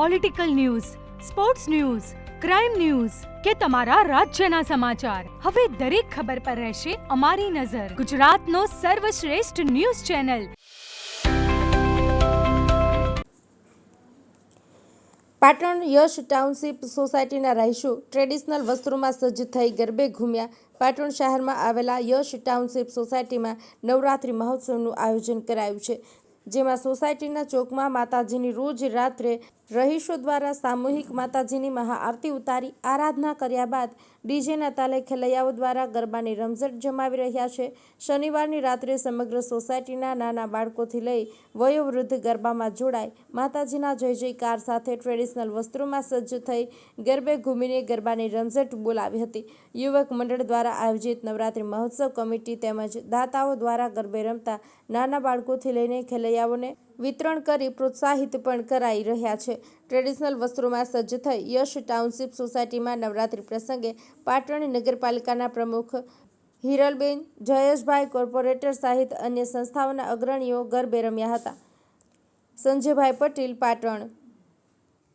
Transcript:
Political news sports news crime news કે તમારા રાજ્યના સમાચાર. હવે દરેક ખબર પર રહેશે અમારી નજર. ગુજરાતનો સર્વશ્રેષ્ઠ news channel. Patan Yash township સોસાયટીના રહીશો ટ્રેડિશનલ વસ્ત્રોમાં સજ્જ થઈ ગરબે ઘૂમ્યા. પાટણ શહેરમાં આવેલા યશ ટાઉનશીપ સોસાયટીમાં નવરાત્રિ મહોત્સવનું આયોજન કરાયું છે. જેમાં સોસાયટીના ચોકમાં માતાજીની રોજ રાત્રે રહીશો દ્વારા સામૂહિક માતાજીની મહાઆરતી ઉતારી આરાધના કર્યા બાદ ડીજેના તાલે ખેલૈયાઓ દ્વારા ગરબાની રમઝટ જમાવી રહ્યા છે. શનિવારની રાત્રે સમગ્ર સોસાયટીના નાના બાળકોથી લઈ વયોવૃદ્ધ ગરબામાં જોડાઈ માતાજીના જય જયકાર સાથે ટ્રેડિશનલ વસ્ત્રોમાં સજ્જ થઈ ગરબે ઘૂમીને ગરબાની રમઝટ બોલાવી હતી. યુવક મંડળ દ્વારા આયોજિત નવરાત્રિ મહોત્સવ કમિટી તેમજ દાતાઓ દ્વારા ગરબે રમતા નાના બાળકોથી લઈને ખેલૈયાઓને વિતરણ કરી પ્રોત્સાહિત પણ કરાઈ રહ્યા છે. ટ્રેડિશનલ વસ્ત્રોમાં સજ્જ થઈ યશ ટાઉનશીપ સોસાયટીમાં નવરાત્રિ પ્રસંગે પાટણ નગરપાલિકાના પ્રમુખ હિરલબેન જયેશભાઈ કોર્પોરેટર સહિત અન્ય સંસ્થાઓના અગ્રણીઓ ગરબે રમ્યા હતા. સંજયભાઈ પટેલ, પાટણ